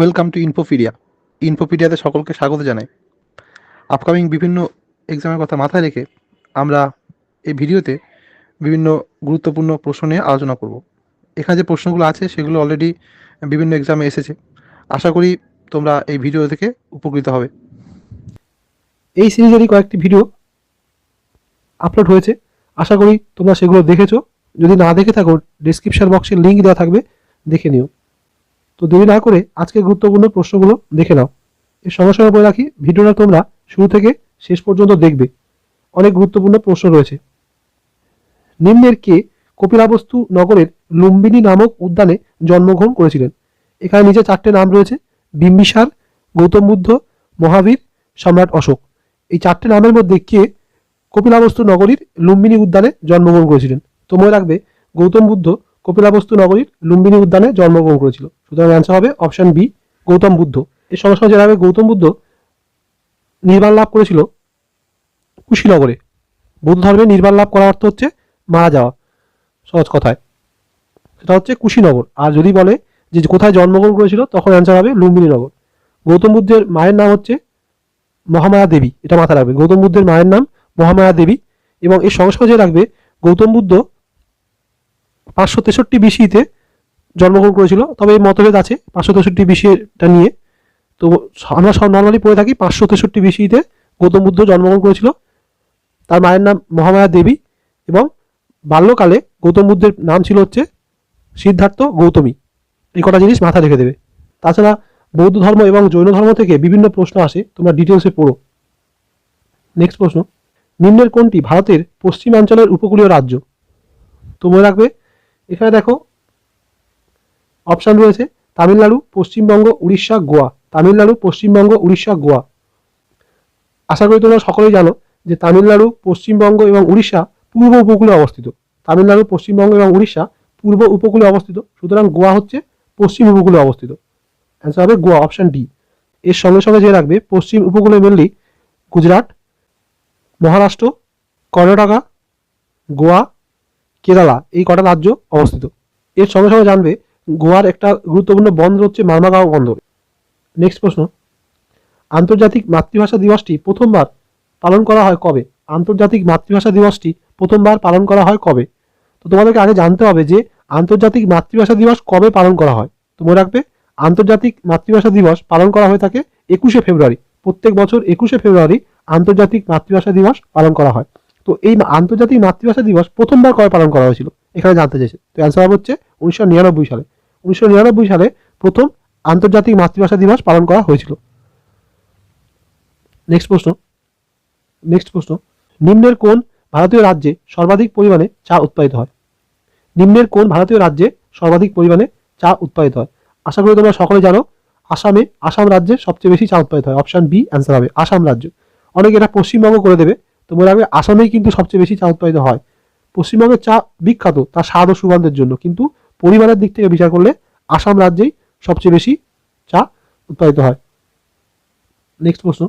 Welcome to ইনফোপিডিয়া। ইনফোপিডিয়াতে সকলকে স্বাগত জানাই। আপকামিং বিভিন্ন এক্সামের কথা মাথায় রেখে আমরা এই ভিডিওতে বিভিন্ন গুরুত্বপূর্ণ প্রশ্ন নিয়ে আলোচনা করব। এখানে যে প্রশ্নগুলো আছে, সেগুলো অলরেডি বিভিন্ন এক্সামে এসেছে। আশা করি তোমরা এই ভিডিও থেকে উপকৃত হবে। এই সিরিজেরই কয়েকটি ভিডিও আপলোড হয়েছে। আশা করি তোমরা সেগুলো দেখেছ। যদি না দেখে থাকো ডিসক্রিপশন বক্সে লিঙ্ক দেওয়া থাকবে, দেখে নিও। তো দেরি না করে আজকে গুরুত্বপূর্ণ প্রশ্নগুলো দেখে নাও। এর সঙ্গে সঙ্গে বলে রাখি, ভিডিওটা তোমরা শুরু থেকে শেষ পর্যন্ত দেখবে। অনেক গুরুত্বপূর্ণ প্রশ্ন রয়েছে। নিম্নের কে কপিলাবস্তু নগরের লুম্বিনী নামক উদ্যানে জন্মগ্রহণ করেছিলেন? এখানে নিচে চারটে নাম রয়েছে, বিম্বিসার, গৌতম বুদ্ধ, মহাবীর, সম্রাট অশোক। এই চারটে নামের মধ্যে কে কপিলাবস্তু নগরীর লুম্বিনী উদ্যানে জন্মগ্রহণ করেছিলেন? তো মনে রাখবে, গৌতম বুদ্ধ কপিলাবস্তু নগরীর লুম্বিনী উদ্যানে জন্মগ্রহণ করেছিল। সুতরাং অ্যান্সার হবে অপশন বি গৌতম বুদ্ধ। এর সঙ্গে সঙ্গে জানা যাবে গৌতম বুদ্ধ নির্বাণ লাভ করেছিল কুশীনগরে। বৌদ্ধ ধর্মে নির্বাণ লাভ করার অর্থ হচ্ছে মারা যাওয়া। সহজ কথায়। সেটা হচ্ছে কুশীনগর। আর যদি বলে যে কোথায় জন্মগ্রহণ করেছিল, তখন অ্যান্সার হবে লুম্বিনী নগর গৌতম বুদ্ধের মায়ের নাম হচ্ছে মহামায়া দেবী। এটা মাথায় রাখবে। গৌতম বুদ্ধের মায়ের নাম মহামায়া দেবী। এবং এর সঙ্গে যে রাখবে, গৌতম বুদ্ধ পাঁচশো তেষট্টি বিসিতে জন্মগ্রহণ করেছিল। তবে এই মতভেদ আছে, পাঁচশো তেষট্টি বিসিটা নিয়ে। তো আমরা সব নর্মালি পড়ে থাকি, পাঁচশো তেষট্টি বিসিতে গৌতম বুদ্ধ জন্মগ্রহণ করেছিল। তার মায়ের নাম মহামায়া দেবী এবং বাল্যকালে গৌতম বুদ্ধের নাম ছিল হচ্ছে সিদ্ধার্থ গৌতমী। এই কটা জিনিস মাথায় রেখে দেবে। তাছাড়া বৌদ্ধ ধর্ম এবং জৈন ধর্ম থেকে বিভিন্ন প্রশ্ন আসে, তোমরা ডিটেলসে পড়ো। নেক্সট প্রশ্ন, নিম্নের কোনটি ভারতের পশ্চিমাঞ্চলের উপকূলীয় রাজ্য? তো মনে রাখবে, এখানে দেখো অপশান রয়েছে তামিলনাড়ু, পশ্চিমবঙ্গ, উড়িষ্যা, গোয়া। তামিলনাড়ু, পশ্চিমবঙ্গ, উড়িষ্যা, গোয়া। আশা করি তোমরা সকলেই জানো যে তামিলনাড়ু, পশ্চিমবঙ্গ এবং উড়িষ্যা পূর্ব উপকূলে অবস্থিত। তামিলনাড়ু, পশ্চিমবঙ্গ এবং উড়িষ্যা পূর্ব উপকূলে অবস্থিত। সুতরাং গোয়া হচ্ছে পশ্চিম উপকূলে অবস্থিত। অ্যান্সার হবে গোয়া অপশন ডি এর সঙ্গে সঙ্গে যে রাখবে, পশ্চিম উপকূলে মেনলি গুজরাট, মহারাষ্ট্র, কর্ণাটকা, গোয়া, কেরালা এই কটা রাজ্য অবস্থিত। এর সঙ্গে সঙ্গে জানবে গোয়ার একটা গুরুত্বপূর্ণ বন্দর হচ্ছে মার্মাগাঁও বন্দর। নেক্সট প্রশ্ন। আন্তর্জাতিক মাতৃভাষা দিবসটি প্রথমবার পালন করা হয় কবে? আন্তর্জাতিক মাতৃভাষা দিবসটি প্রথমবার পালন করা হয় কবে? তো তোমাদেরকে আগে জানতে হবে যে আন্তর্জাতিক মাতৃভাষা দিবস কবে পালন করা হয়। তো মনে রাখবে, আন্তর্জাতিক মাতৃভাষা দিবস পালন করা হয়ে থাকে একুশে ফেব্রুয়ারি। প্রত্যেক বছর একুশে ফেব্রুয়ারি আন্তর্জাতিক মাতৃভাষা দিবস পালন করা হয়। তো এই আন্তর্জাতিক মাতৃভাষা দিবস প্রথমবার কবে পালন করা হয়েছিল? এখানে জানতে চাইছে। তো অ্যান্সার হচ্ছে উনিশশো নিরানব্বই সালে। উনিশশো নিরানব্বই সালে প্রথম আন্তর্জাতিক মাতৃভাষা দিবস পালন করা হয়েছিল। নেক্সট প্রশ্ন। নেক্সট প্রশ্ন। নিম্নের কোন ভারতীয় রাজ্যে সর্বাধিক পরিমাণে চা উৎপাদিত হয়? নিম্নের কোন ভারতীয় রাজ্যে সর্বাধিক পরিমাণে চা উৎপাদিত হয়? আশা করি তোমরা সকলে জানো, আসামে আসাম রাজ্যে সবচেয়ে বেশি চা উৎপাদিত হয়। অপশন বি অ্যান্সার হবে, আসাম রাজ্য। অনেকে এটা পশ্চিমবঙ্গ করে দেবে। তো মনে রাখবে আসামেই কিন্তু সবচেয়ে বেশি চা উৎপাদিত হয়। পশ্চিমবঙ্গের চা বিখ্যাত, তার স্বাদ ও সুগন্ধের জন্য। কিন্তু পরিমাণের দিক থেকে বিচার করলে আসাম রাজ্যেই সবচেয়ে বেশি চা উৎপাদিত হয়। নেক্সট প্রশ্ন।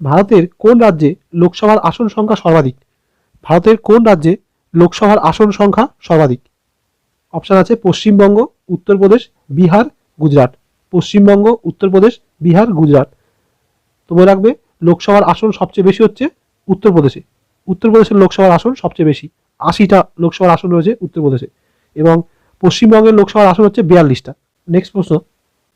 ভারতের কোন রাজ্যে লোকসভার আসন সংখ্যা সর্বাধিক? ভারতের কোন রাজ্যে লোকসভার আসন সংখ্যা সর্বাধিক? অপশান আছে পশ্চিমবঙ্গ, উত্তরপ্রদেশ, বিহার, গুজরাট। পশ্চিমবঙ্গ, উত্তরপ্রদেশ, বিহার, গুজরাট। তো মনে রাখবে, লোকসভার আসন সবচেয়ে বেশি হচ্ছে উত্তরপ্রদেশে। উত্তরপ্রদেশের লোকসভার আসন সবচেয়ে বেশি। আশিটা লোকসভার আসন রয়েছে উত্তরপ্রদেশে। এবং পশ্চিমবঙ্গের লোকসভার আসন হচ্ছে বিয়াল্লিশটা। নেক্সট প্রশ্ন,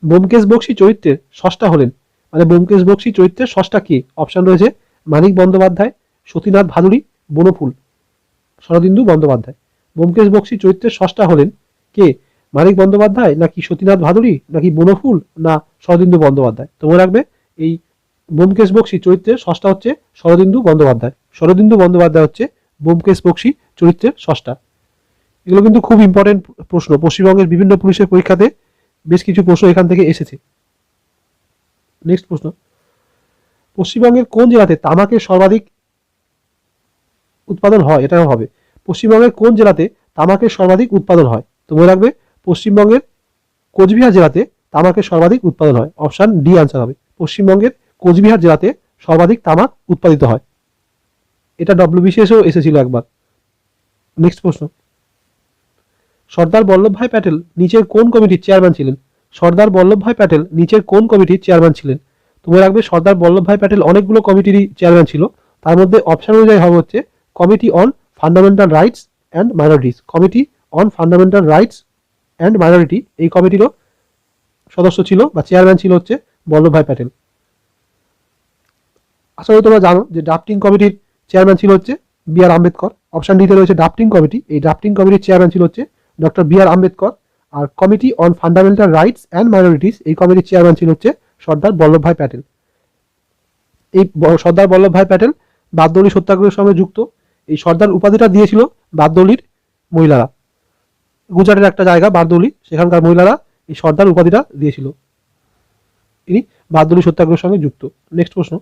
ব্যোমকেশ বক্সী চরিত্রের ষষ্ঠা হলেন। মানে ব্যোমকেশ বক্সী চরিত্রের ষষ্ঠা কি? অপশান রয়েছে মানিক বন্দ্যোপাধ্যায়, সতীনাথ ভাদুরী বনফুল শরদিন্দু বন্দ্যোপাধ্যায়। ব্যোমকেশ বক্সী চরিত্রের ষষ্ঠা হলেন কে? মানিক বন্দ্যোপাধ্যায় নাকি সতীনাথ ভাদুরী নাকি বনফুল না শরদিন্দু বন্দ্যোপাধ্যায়? তো মনে রাখবে, এই ব্যোমকেশ বক্সী চরিত্রের ষষ্ঠা হচ্ছে শরদিন্দু বন্দ্যোপাধ্যায়। শরদিন্দু বন্দ্যোপাধ্যায় হচ্ছে ব্যোমকেশ বক্সী চরিত্রের ষষ্ঠা। এগুলো কিন্তু খুব ইম্পর্টেন্ট প্রশ্ন। পশ্চিমবঙ্গের বিভিন্ন পুলিশের পরীক্ষাতে বেশ কিছু প্রশ্ন এখান থেকে এসেছে। নেক্সট প্রশ্ন। পশ্চিমবঙ্গের কোন জেলাতে তামাকের সর্বাধিক উৎপাদন হয়? এটাও হবে। পশ্চিমবঙ্গের কোন জেলাতে তামাকের সর্বাধিক উৎপাদন হয়? তো মনে রাখবে, পশ্চিমবঙ্গের কোচবিহার জেলাতে তামাকের সর্বাধিক উৎপাদন হয়। অপশান ডি আনসার হবে। পশ্চিমবঙ্গের কোচবিহার জেলাতে সর্বাধিক তামাক উৎপাদিত হয়। এটা ডব্লিউবিসিএসও এসেছিল একবার। নেক্সট প্রশ্ন। সর্দার বল্লভভাই প্যাটেল নিচের কোন কমিটির চেয়ারম্যান ছিলেন? সর্দার বল্লভভাই প্যাটেল নিচের কোন কমিটির চেয়ারম্যান ছিলেন? তুমি রাখবে, সর্দার বল্লভভাই প্যাটেল অনেকগুলো কমিটিরই চেয়ারম্যান ছিল। তার মধ্যে অপশন অনুযায়ী হবে হচ্ছে committee on fundamental rights and minorities committee on fundamental rights and minority এই কমিটিরও সদস্য ছিল বা চেয়ারম্যান ছিল হচ্ছে বল্লভভাই প্যাটেল। করি তোমরা জানো যে ড্রাফটিং কমিটির চেয়ারম্যান ছিল হচ্ছে বি আর আম্বেদকর। অপশন ডিতে রয়েছে ড্রাফটিং কমিটি এই ড্রাফটিং কমিটির চেয়ারম্যান ছিল হচ্ছে doctor B R Ambedkar. R committee on fundamental rights and minorities এই কমিটির চেয়ারম্যান ছিল হচ্ছে সর্দার বল্লভভাই প্যাটেল। এই সর্দার বল্লভভাই প্যাটেল বারদৌলি সত্যাগ্রহের সঙ্গে যুক্ত। এই সর্দার উপাধিটা দিয়েছিল বারদৌলির মহিলারা। গুজরাটের একটা জায়গা বারদৌলি সেখানকার মহিলারা এই সর্দার উপাধিটা দিয়েছিল। ইনি বারদৌলি সত্যাগ্রহের সঙ্গে যুক্ত। নেক্সট প্রশ্ন।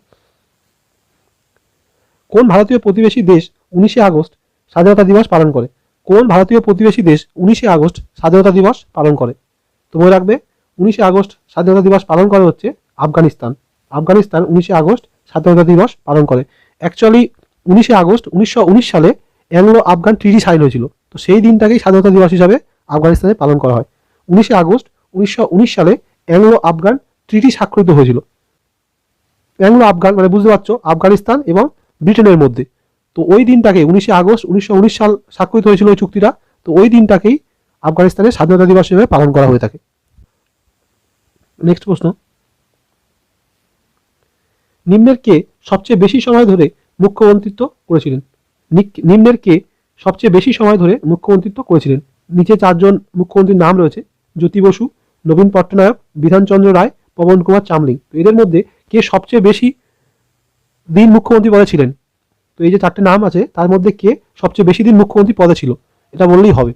কোন ভারতীয় প্রতিবেশী দেশ উনিশে আগস্ট স্বাধীনতা দিবস পালন করে? কোন ভারতীয় প্রতিবেশী দেশ উনিশে আগস্ট স্বাধীনতা দিবস পালন করে? তো মনে রাখবে, উনিশে আগস্ট স্বাধীনতা দিবস পালন করে হচ্ছে আফগানিস্তান। আফগানিস্তান উনিশে আগস্ট স্বাধীনতা দিবস পালন করে। অ্যাকচুয়ালি উনিশে আগস্ট উনিশশো উনিশ সালে অ্যাংলো আফগান ট্রিটি সাইন হয়েছিল। তো সেই দিনটাকেই স্বাধীনতা দিবস হিসাবে আফগানিস্তানে পালন করা হয়। উনিশে আগস্ট উনিশশো উনিশ সালে অ্যাংলো আফগান ট্রিটি স্বাক্ষরিত হয়েছিল। অ্যাংলো আফগান মানে বুঝতে পারছ, আফগানিস্তান এবং ব্রিটেনের মধ্যে। তো ওই দিনটাকে উনিশে আগস্ট, উনিশশো উনিশ সাল স্বাক্ষরিত হয়েছিল ওই চুক্তিটা, তো ওই দিনটাকেই আফগানিস্তানের স্বাধীনতা দিবস হিসেবে পালন করা হয়ে থাকে। নেক্সট প্রশ্ন। নিম্নের কে সবচেয়ে বেশি সময় ধরে মুখ্যমন্ত্রিত্ব করেছিলেন? নিম্নের কে সবচেয়ে বেশি সময় ধরে মুখ্যমন্ত্রিত্ব করেছিলেন? নিচে চারজন মুখ্যমন্ত্রীর নাম রয়েছে, জ্যোতি বসু, নবীন পট্টনায়ক, বিধানচন্দ্র রায়, পবন কুমার চামলিং। এদের মধ্যে কে সবচেয়ে বেশি দিন মুখ্যমন্ত্রী পদে ছিলেন। তো এই যে চারটে নাম আছে, তার মধ্যে কে সবচেয়ে বেশি দিন মুখ্যমন্ত্রী পদে ছিল? এটা বললেই হবে।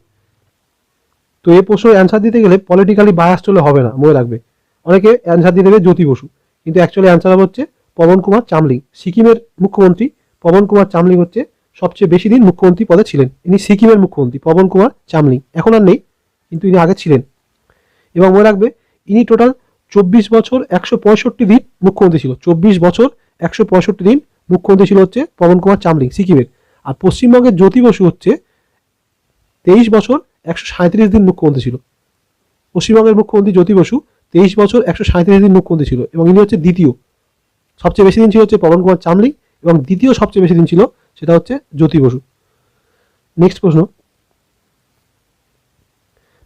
তো এই প্রশ্নের অ্যান্সার দিতে গেলে পলিটিক্যালি বায়াস চলে হবে না, মনে রাখবে। অনেকে অ্যান্সার দিয়ে দেবে জ্যোতি বসু। কিন্তু অ্যাকচুয়ালি অ্যান্সার হচ্ছে পবন কুমার চামলিং। সিকিমের মুখ্যমন্ত্রী পবন কুমার চামলিং হচ্ছে সবচেয়ে বেশি দিন মুখ্যমন্ত্রী পদে ছিলেন। ইনি সিকিমের মুখ্যমন্ত্রী, পবন কুমার চামলিং। এখন আর নেই, কিন্তু ইনি আগে ছিলেন। এবং মনে রাখবে, ইনি টোটাল চব্বিশ বছর একশো পঁয়ষট্টি দিন মুখ্যমন্ত্রী ছিল। চব্বিশ বছর একশো পঁয়ষট্টি দিন মুখ্যমন্ত্রী ছিল হচ্ছে পবন কুমার চামলিং, সিকিমের। আর পশ্চিমবঙ্গের জ্যোতি বসু হচ্ছে তেইশ বছর একশো সাঁত্রিশ দিন মুখ্যমন্ত্রী ছিল। পশ্চিমবঙ্গের মুখ্যমন্ত্রী জ্যোতি বসু তেইশ বছর একশো সাঁত্রিশ দিন মুখ্যমন্ত্রী ছিল এবং ইনি হচ্ছে দ্বিতীয়। সবচেয়ে বেশি দিন ছিল হচ্ছে পবন কুমার চামলিং এবং দ্বিতীয় সবচেয়ে বেশি দিন ছিল সেটা হচ্ছে জ্যোতি বসু। নেক্সট প্রশ্ন।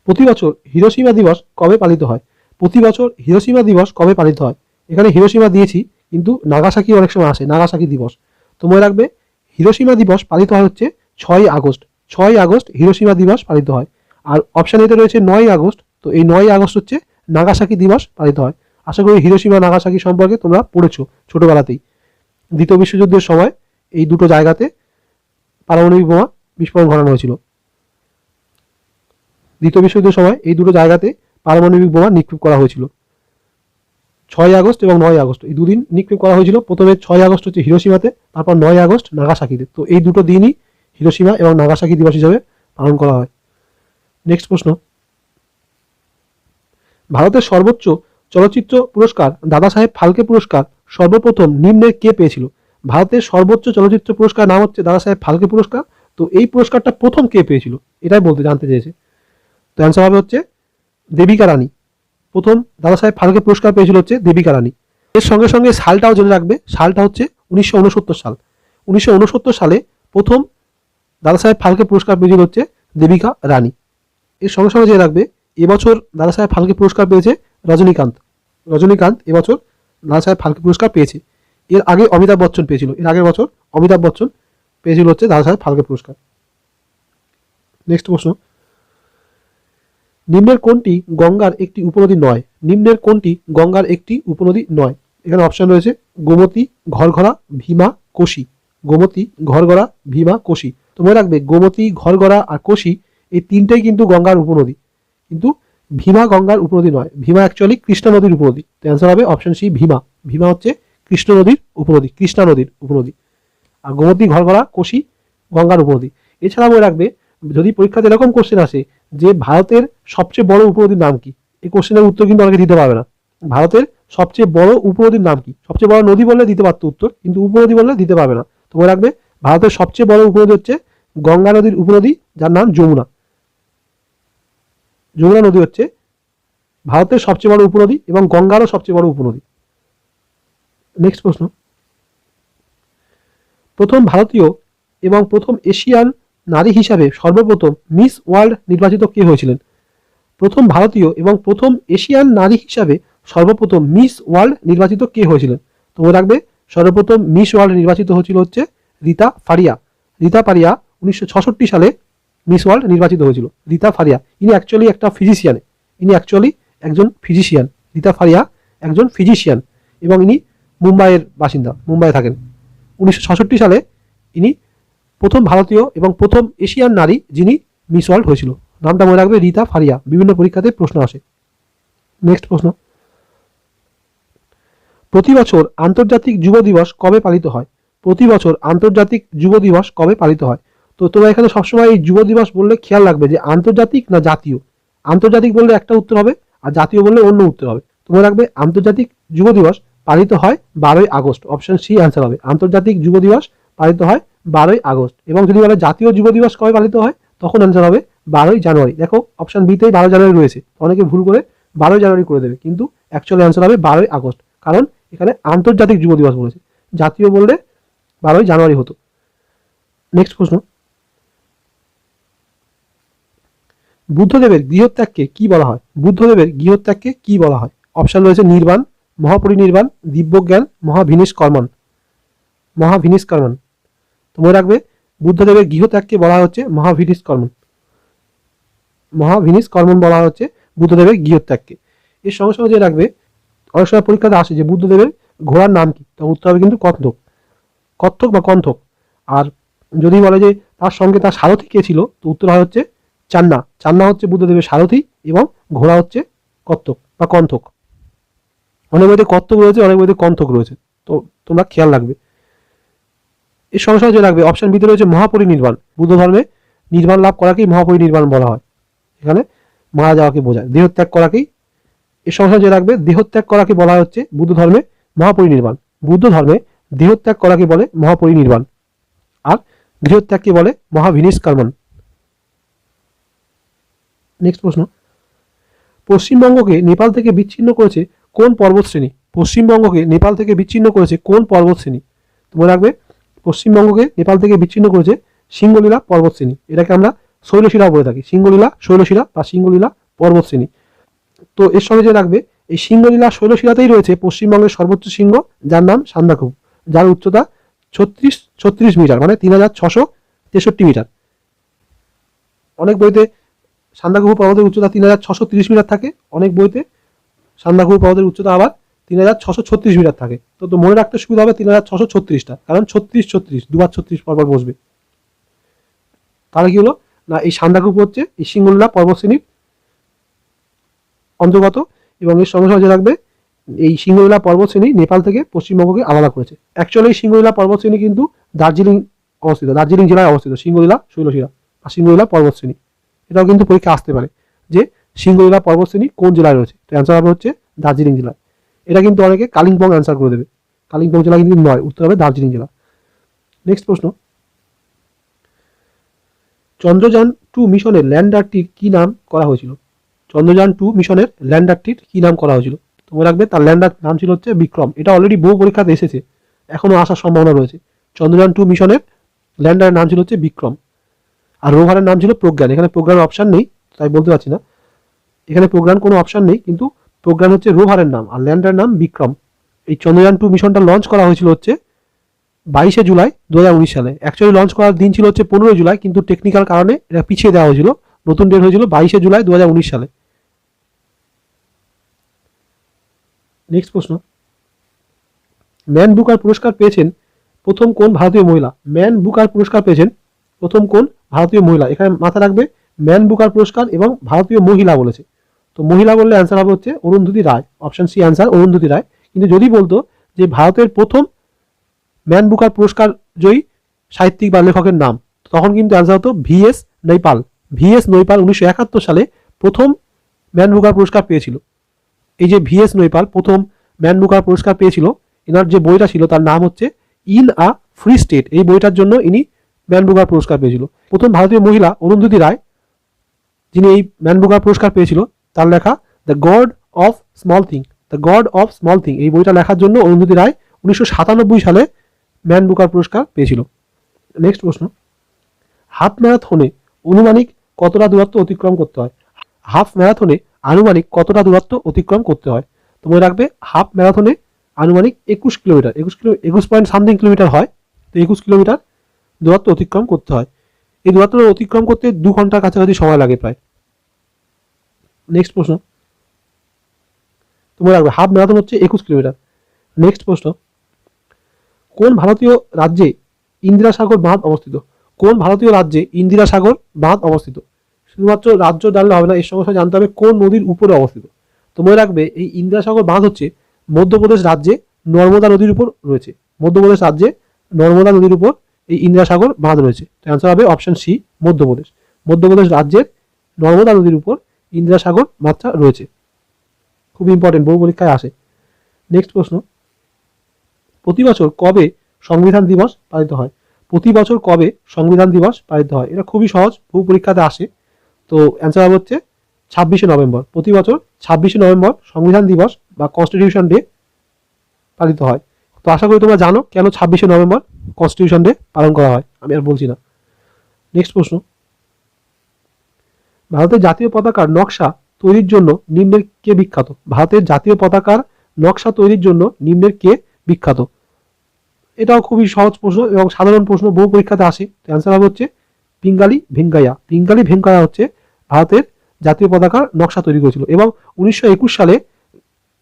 প্রতি বছর হিরোসীমা দিবস কবে পালিত হয়? প্রতি বছর হিরোসীমা দিবস কবে পালিত হয়? এখানে হিরোসীমা দিয়েছি কিন্তু নাগাসাকি অনেক সময় আসে, নাগাসাকি দিবস। তো মনে রাখবে হিরোসীমা দিবস পালিত হয় হচ্ছে ছয় আগস্ট। ছয় আগস্ট হিরোসীমা দিবস পালিত হয়। আর অপশান এতে রয়েছে নয় আগস্ট। তো এই নয় আগস্ট হচ্ছে নাগাসাকি দিবস পালিত হয়। আশা করি হিরোসীমা নাগাসাকি সম্পর্কে তোমরা পড়েছো ছোটবেলাতেই। দ্বিতীয় বিশ্বযুদ্ধের সময় এই দুটো জায়গাতে পারমাণবিক বোমা বিস্ফোরণ ঘটানো হয়েছিল। দ্বিতীয় বিশ্বযুদ্ধের সময় এই দুটো জায়গাতে পারমাণবিক বোমা নিক্ষেপ করা হয়েছিল। ছয় আগস্ট এবং নয় আগস্ট। এই দুদিন নিক্ষেপ করা হয়েছিল। প্রথমে ছয় আগস্ট হচ্ছে হিরোসীমাতে, তারপর নয় আগস্ট নাগাসাকিতে। তো এই দুটো দিনই হিরোসীমা এবং নাগাসাকি দিবস হিসাবে পালন করা হয়। নেক্সট প্রশ্ন। ভারতের সর্বোচ্চ চলচ্চিত্র পুরস্কার, দাদা সাহেব ফালকে পুরস্কার, সর্বপ্রথম নিম্নে কে পেয়েছিল? ভারতের সর্বোচ্চ চলচ্চিত্র পুরস্কার নাম হচ্ছে দাদা সাহেব ফালকে পুরস্কার। তো এই পুরস্কারটা প্রথম কে পেয়েছিল? এটাই বলতে জানতে চেয়েছে। তো অ্যান্সার হবে হচ্ছে দেবিকা রানী। প্রথম দাদা সাহেব ফালকে পুরস্কার পেয়েছিল হচ্ছে দেবিকা রানী এর সঙ্গে সঙ্গে সালটাও জেনে রাখবে, সালটা হচ্ছে উনিশশো উনসত্তর সাল। উনিশশো উনসত্তর সালে প্রথম দাদা সাহেব ফালকে পুরস্কার পেয়েছিল হচ্ছে দেবিকা রানী। এর সঙ্গে সঙ্গে জেনে রাখবে, এবছর দাদা সাহেব ফালকে পুরস্কার পেয়েছে রজনীকান্ত। রজনীকান্ত এবছর দাদা সাহেব ফালকে পুরস্কার পেয়েছে। এর আগে অমিতাভ বচ্চন পেয়েছিল, এর আগের বছর অমিতাভ বচ্চন পেয়েছিল হচ্ছে দাদা সাহেব ফালকে পুরস্কার। নেক্সট প্রশ্ন নিম্নের কোনটি গঙ্গার একটি উপনদী নয়। নিম্নের কোনটি গঙ্গার একটি উপনদী নয়। এখানে অপশন রয়েছে গোমতী, ঘরঘরা, ভীমা, কোশি। গোমতী ঘরগড়া ভীমা, কোশি। তো মনে রাখবে, গোমতী ঘরগড়া আর কোশি এই তিনটেই কিন্তু গঙ্গার উপনদী। কিন্তু ভীমা গঙ্গার উপনদী নয়। ভীমা অ্যাকচুয়ালি কৃষ্ণা নদীর উপনদী। তো অ্যান্সার হবে অপশন সি ভীমা। ভীমা হচ্ছে কৃষ্ণ নদীর উপনদী, কৃষ্ণা নদীর উপনদী। আর গোমতী ঘরগড়া কোশি গঙ্গার উপনদী। এছাড়া মনে রাখবে, যদি পরীক্ষাতে এরকম কোশ্চেন আসে যে ভারতের সবচেয়ে বড় উপনদীর নাম কি? এই কোশ্চেনের উত্তর কিন্তু অনেকে দিতে পারবে না। ভারতের সবচেয়ে বড় উপনদীর নাম কি? সবচেয়ে বড় নদী বললে দিতে পারতো উত্তর, কিন্তু উপনদী বললে দিতে পারবে না। তো মনে রাখবে, ভারতের সবচেয়ে বড় উপনদী হচ্ছে গঙ্গা নদীর উপনদী, যার নাম যমুনা। যমুনা নদী হচ্ছে ভারতের সবচেয়ে বড় উপনদী এবং গঙ্গারও সবচেয়ে বড় উপনদী। নেক্সট প্রশ্ন। প্রথম ভারতীয় এবং প্রথম এশিয়ান নারী হিসাবে সর্বপ্রথম মিস ওয়ার্ল্ড নির্বাচিত কে হয়েছিলেন? প্রথম ভারতীয় এবং প্রথম এশিয়ান নারী হিসাবে সর্বপ্রথম মিস ওয়ার্ল্ড নির্বাচিত কে হয়েছিলেন? তো মনে রাখবে সর্বপ্রথম মিস ওয়ার্ল্ড নির্বাচিত হয়েছিল হচ্ছে রীতা ফারিয়া। রীতা ফারিয়া উনিশশো সালে মিস ওয়ার্ল্ড নির্বাচিত হয়েছিল। রীতা ফারিয়া, ইনি অ্যাকচুয়ালি একটা ফিজিশিয়ান ইনি অ্যাকচুয়ালি একজন ফিজিশিয়ান রীতা ফারিয়া একজন ফিজিশিয়ান এবং ইনি মুম্বাইয়ের বাসিন্দা, মুম্বাইয়ে থাকেন। উনিশশো সালে ইনি প্রথম ভারতীয় এবং প্রথম এশিয়ান নারী যিনি মিস ওয়ার্ল্ড হয়েছিল। নামটা মনে রাখবে রীতা ফারিয়া। বিভিন্ন পরীক্ষাতে প্রশ্ন আসে। নেক্সট প্রশ্ন। প্রতি বছর আন্তর্জাতিক যুব দিবস কবে পালিত হয়? প্রতি বছর আন্তর্জাতিক যুব দিবস কবে পালিত হয়? তো তোমরা এখানে সবসময় এই যুব দিবস বললে খেয়াল রাখবে যে আন্তর্জাতিক না জাতীয়? আন্তর্জাতিক বললে একটা উত্তর হবে আর জাতীয় বললে অন্য উত্তর হবে। তোমরা রাখবে আন্তর্জাতিক যুব দিবস পালিত হয় বারোই আগস্ট। অপশন সি অ্যান্সার হবে। আন্তর্জাতিক যুব দিবস পালিত হয় বারোই আগস্ট। এবং যদি বলে জাতীয় যুব দিবস কবে পালিত হয়, তখন অ্যান্সার হবে বারোই জানুয়ারি। দেখো অপশন বিতেই বারো জানুয়ারি রয়েছে। অনেকে ভুল করে বারোই জানুয়ারি করে দেবে। কিন্তু অ্যাকচুয়ালি অ্যান্সার হবে বারোই আগস্ট। কারণ এখানে আন্তর্জাতিক যুব দিবস বলেছে। জাতীয় বললে বারোই জানুয়ারি হতো। নেক্সট প্রশ্ন। বুদ্ধদেবের গৃহত্যাগকে কি বলা হয়? বুদ্ধদেবের গৃহত্যাগকে কি বলা হয়? অপশন রয়েছে নির্বাণ, মহাপরিনির্বাণ, দিব্যজ্ঞান মহাভিনিস কর্মণ মহাভিনিস কর্মণ তো মনে রাখবে, বুদ্ধদেবের গৃহত্যাগকে বলা হচ্ছে মহাভিনিস কর্মণ মহাভিনিস কর্মণ বলা হচ্ছে বুদ্ধদেবের গৃহত্যাগকে। এর সঙ্গে সঙ্গে যে রাখবে, অনেক সময় পরীক্ষাতে আসে যে বুদ্ধদেবের ঘোড়ার নাম কি তো উত্তর হবে কিন্তু কথক কত্থক বা কন্থক। আর যদি বলে যে তার সঙ্গে তার সারথি কে ছিল, তো উত্তর হয় হচ্ছে চান্না। চান্না হচ্ছে বুদ্ধদেবের সারথি এবং ঘোড়া হচ্ছে কত্থক বা কন্থক। অনেক বইতে কত্থক রয়েছে, অনেক বইতে কণ্ঠক রয়েছে। তো তোমরা খেয়াল রাখবে। এর সঙ্গে যে রাখবে অপশন বিতে রয়েছে মহাপরিনির্বাণ। বুদ্ধ ধর্মে নির্বাণ লাভ করাকেই মহাপরিনির্বাণ বলা হয়। এখানে মারা যাওয়াকে বোঝায়, দেহত্যাগ করাকেই। এর সঙ্গে যে রাখবে দেহত্যাগ করাকে বলা হচ্ছে বুদ্ধ ধর্মে মহাপরিনির্বাণ। বুদ্ধ ধর্মে দেহত্যাগ করাকে বলে মহাপরিনির্বাণ। আর গৃহত্যাগকে বলে মহাভিনিস কর্মণ নেক্সট প্রশ্ন। পশ্চিমবঙ্গকে নেপাল থেকে বিচ্ছিন্ন করেছে কোন পর্বতশ্রেণী? পশ্চিমবঙ্গকে নেপাল থেকে বিচ্ছিন্ন করেছে কোন পর্বতশ্রেণী? মনে রাখবে পশ্চিমবঙ্গকে নেপাল থেকে বিচ্ছিন্ন করেছে সিঙ্গলীলা পর্বতশ্রেণী। এটাকে আমরা শৈলশিলা বলে থাকি। সিঙ্গলীলা শৈলশিলা বা সিঙ্গলীলা পর্বতশ্রেণী। তো এর সঙ্গে যে রাখবে, এই সিংহলীলা, শৈলশিলাতেই রয়েছে পশ্চিমবঙ্গের সর্বোচ্চ সিংহ, যার নাম সান্দাকুব যার উচ্চতা ছত্রিশ ছত্রিশ মিটার মানে তিন হাজার ছশো তেষট্টি মিটার। অনেক বইতে সান্দাকুহু পর্বতের উচ্চতা তিন হাজার ছশো তিরিশ মিটার থাকে। অনেক বইতে সান্দাকুহু পর্বতের উচ্চতা আবার তিন হাজার ছশো ছত্রিশ মিটার থাকে। তো তো মনে রাখতে সুবিধা হবে তিন হাজার ছশো ছত্রিশটা। কারণ ছত্রিশ ছত্রিশ, দুবার ছত্রিশ পরপর বসবে। তাহলে কি হলো? না, এই সান্দাকুহু হচ্ছে এই সিংহলীলা পর্বতশ্রেণীর অন্তর্গত এবং এর সঙ্গে সঙ্গে রাখবে এই সিংহলীলা পর্বতশ্রেণী নেপাল থেকে পশ্চিমবঙ্গকে আলাদা করেছে। অ্যাকচুয়ালি এই সিংহলীলা পর্বতশ্রেণী কিন্তু দার্জিলিং অবস্থিত, দার্জিলিং জেলায় অবস্থিত সিংহলীলা শৈলশিলা আর সিংহলীলা পর্বতশ্রেণী এটাও কিন্তু পরীক্ষা আসতে পারে যে সিংহলীলা পর্বতশ্রেণী কোন জেলায় রয়েছে। তো অ্যান্সার হবে হচ্ছে দার্জিলিং জেলায়। এটা কিন্তু অনেকে কালিম্পং অ্যান্সার করে দেবে। কালিম্পং জেলা কিন্তু নয়, উত্তর হবে দার্জিলিং জেলা। নেক্সট প্রশ্ন। চন্দ্রযান টু মিশনের ল্যান্ডারটির কি নাম করা হয়েছিল? চন্দ্রযান টু মিশনের ল্যান্ডারটির কি নাম করা হয়েছিল? তো মনে রাখবে, তার ল্যান্ডার নাম ছিল হচ্ছে বিক্রম। এটা অলরেডি বহু পরীক্ষাতে এসেছে এখনও আসার সম্ভাবনা রয়েছে। চন্দ্রযান টু মিশনের ল্যান্ডারের নাম ছিল হচ্ছে বিক্রম। আর রোভারের নাম ছিল প্রজ্ঞান। এখানে প্রজ্ঞানের অপশান নেই, তাই বলতে পারছি না। এখানে প্রজ্ঞান কোনো অপশান নেই, কিন্তু প্রজ্ঞান হচ্ছে রোভারের নাম আর ল্যান্ডারের নাম বিক্রম। এই চন্দ্রযান টু মিশনটা লঞ্চ করা হয়েছিল হচ্ছে বাইশে জুলাই দু হাজার উনিশ সালে। অ্যাকচুয়ালি লঞ্চ করার দিন ছিল হচ্ছে পনেরোই জুলাই, কিন্তু টেকনিক্যাল কারণে এটা পিছিয়ে দেওয়া হয়েছিল। নতুন ডেট হয়েছিল বাইশে জুলাই দু হাজার উনিশ সালে। নেক্সট প্রশ্ন। ম্যান বুকার পুরস্কার পেয়েছেন প্রথম কোন ভারতীয় মহিলা? ম্যান বুকার পুরস্কার পেয়েছেন প্রথম কোন ভারতীয় মহিলা? এখানে মাথা রাখবে, ম্যান বুকার পুরস্কার এবং ভারতীয় মহিলা বলেছে। তো মহিলা বললে অ্যান্সার হবে হচ্ছে Arundhati Roy option C answer Arundhati Roy. কিন্তু যদি বলতো যে ভারতের প্রথম ম্যান বুকার পুরস্কার জয়ী সাহিত্যিক বা লেখকের নাম, তখন কিন্তু অ্যান্সার হতো V S Naipaul V S Naipaul উনিশশো একাত্তর সালে প্রথম ম্যান বুকার পুরস্কার পেয়েছিল। এই যে ভি এস নৈপাল প্রথম ম্যান বুকার পুরস্কার পেয়েছিল, এনার যে বইটা ছিল তার নাম হচ্ছে ইন আ ফ্রি স্টেট। এই বইটার জন্য ইনি ম্যান বুকার পুরস্কার পেয়েছিল। প্রথম ভারতীয় মহিলা অরুন্ধতী রায়, যিনি এই ম্যান বুকার পুরস্কার পেয়েছিল তার লেখা the God of small thing the God of small thing এই বইটা লেখার জন্য অরুন্ধতী রায় উনিশশো সাতানব্বই সালে ম্যান বুকার পুরস্কার পেয়েছিল। নেক্সট প্রশ্ন। হাফ ম্যারাথনে আনুমানিক কতটা দূরত্ব অতিক্রম করতে হয়? হাফ ম্যারাথনে আনুমানিক কতটা দূরত্ব অতিক্রম করতে হয়? তো মনে রাখবে, হাফ ম্যারাথনে আনুমানিক একুশ কিলোমিটার, একুশ কিলো, একুশ পয়েন্ট সামথিং কিলোমিটার হয়। তো একুশ কিলোমিটার দূরত্ব অতিক্রম করতে হয়। এই দূরত্ব অতিক্রম করতে দু ঘণ্টার কাছাকাছি সময় লাগে প্রায়। নেক্সট প্রশ্ন। তোমার রাখবে হাফ ম্যারাথন হচ্ছে একুশ কিলোমিটার। নেক্সট প্রশ্ন। কোন ভারতীয় রাজ্যে ইন্দিরা সাগর বাঁধ অবস্থিত? কোন ভারতীয় রাজ্যে ইন্দিরা সাগর বাঁধ অবস্থিত? শুধুমাত্র রাজ্য জানলে হবে না, এর সঙ্গে জানতে হবে কোন নদীর উপরে অবস্থিত। তো মনে রাখবে এই ইন্দিরা সাগর বাঁধ হচ্ছে মধ্যপ্রদেশ রাজ্যে নর্মদা নদীর উপর রয়েছে। মধ্যপ্রদেশ রাজ্যে নর্মদা নদীর উপর এই ইন্দিরা সাগর বাঁধ রয়েছে। অ্যান্সার হবে অপশন সি মধ্যপ্রদেশ। মধ্যপ্রদেশ রাজ্যের নর্মদা নদীর উপর ইন্দিরা সাগর বাঁধটা রয়েছে। খুব ইম্পর্টেন্ট বহু পরীক্ষায় আসে। নেক্সট প্রশ্ন। প্রতি বছর কবে সংবিধান দিবস পালিত হয়? প্রতি বছর কবে সংবিধান দিবস পালিত হয়? এটা খুবই সহজ বহু পরীক্ষাতে আসে। তো অ্যান্সার হচ্ছে ছাব্বিশে নভেম্বর। প্রতি বছর ছাব্বিশে নভেম্বর সংবিধান দিবস বা কনস্টিটিউশন ডে পালিত হয়। তো আশা করি তোমরা জানো কেন ছাব্বিশে নভেম্বর কনস্টিটিউশন ডে পালন করা হয়। আমি আর বলছি না। নেক্সট প্রশ্ন। ভারতের জাতীয় পতাকার নকশা তৈরির জন্য নিম্নের কে বিখ্যাত? ভারতের জাতীয় পতাকার নকশা তৈরির জন্য নিম্নের কে বিখ্যাত? এটাও খুবই সহজ প্রশ্ন এবং সাধারণ প্রশ্ন, বহু পরীক্ষাতে আসে। অ্যান্সার হবে হচ্ছে পিঙ্গালি ভেঙ্কাইয়া। পিঙ্গালি ভেঙ্কাইয়া হচ্ছে ভারতের জাতীয় পতাকার নকশা তৈরি করেছিল এবং উনিশশো একুশ সালে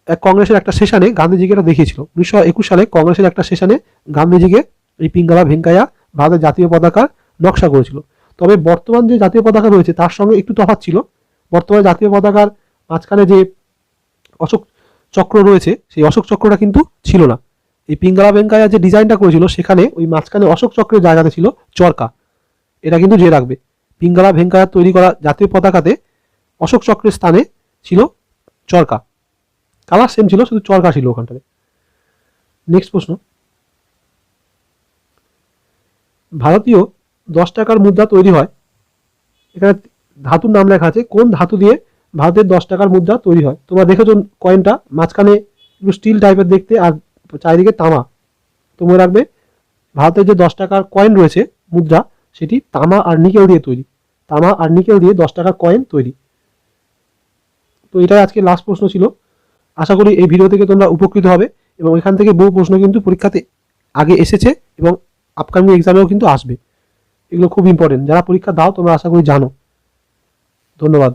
এক কংগ্রেসের একটা সেশনে গান্ধীজিকে এটা দেখিয়েছিল। উনিশশো একুশ সালে কংগ্রেসের একটা সেশনে গান্ধীজিকে এই পিঙ্গালা ভেঙ্কাইয়া ভারতের জাতীয় পতাকার নকশা করেছিল। তবে বর্তমান যে জাতীয় পতাকা রয়েছে, তার সঙ্গে একটু তফাৎ ছিল। বর্তমানে জাতীয় পতাকার মাঝখানে যে অশোক চক্র রয়েছে, সেই অশোক চক্রটা কিন্তু ছিল না। এই পিঙ্গালা ভেঙ্কাইয়া যে ডিজাইনটা করেছিল, সেখানে ওই মাঝখানে অশোক চক্রের জায়গাতে ছিল চরকা। এটা কিন্তু যে রাখবে। পিঙ্গালা ভেঙ্কাইয়া তৈরি করা জাতীয় পতাকাতে অশোক চক্রের স্থানে ছিল চরকা। কালার সেম ছিল, শুধু চরকা ছিল ওখানটাতে। নেক্সট প্রশ্ন। ভারতীয় দশ টাকার মুদ্রা তৈরি হয়। এখানে ধাতুর নাম লেখা আছে। কোন ধাতু দিয়ে ভারতের দশ টাকার মুদ্রা তৈরি হয়? তোমরা দেখেছ কয়েনটা মাঝখানে একটু স্টিল টাইপের দেখতে আর চারিদিকে তামা। তো মনে রাখবে, ভারতের যে দশ টাকার কয়েন রয়েছে মুদ্রা, সেটি তামা আর নিকেল দিয়ে তৈরি। তামা আর নিকেল দিয়ে দশ টাকার কয়েন তৈরি। তো এটাই আজকে লাস্ট প্রশ্ন ছিল। আশা করি এই ভিডিও থেকে তোমরা উপকৃত হবে এবং এখান থেকে বহু প্রশ্ন কিন্তু পরীক্ষাতে আগে এসেছে এবং আপকামিং এক্সামেও কিন্তু আসবে। এগুলো খুব ইম্পর্টেন্ট যারা পরীক্ষা দাও তোমরা আশা করি জানো। ধন্যবাদ।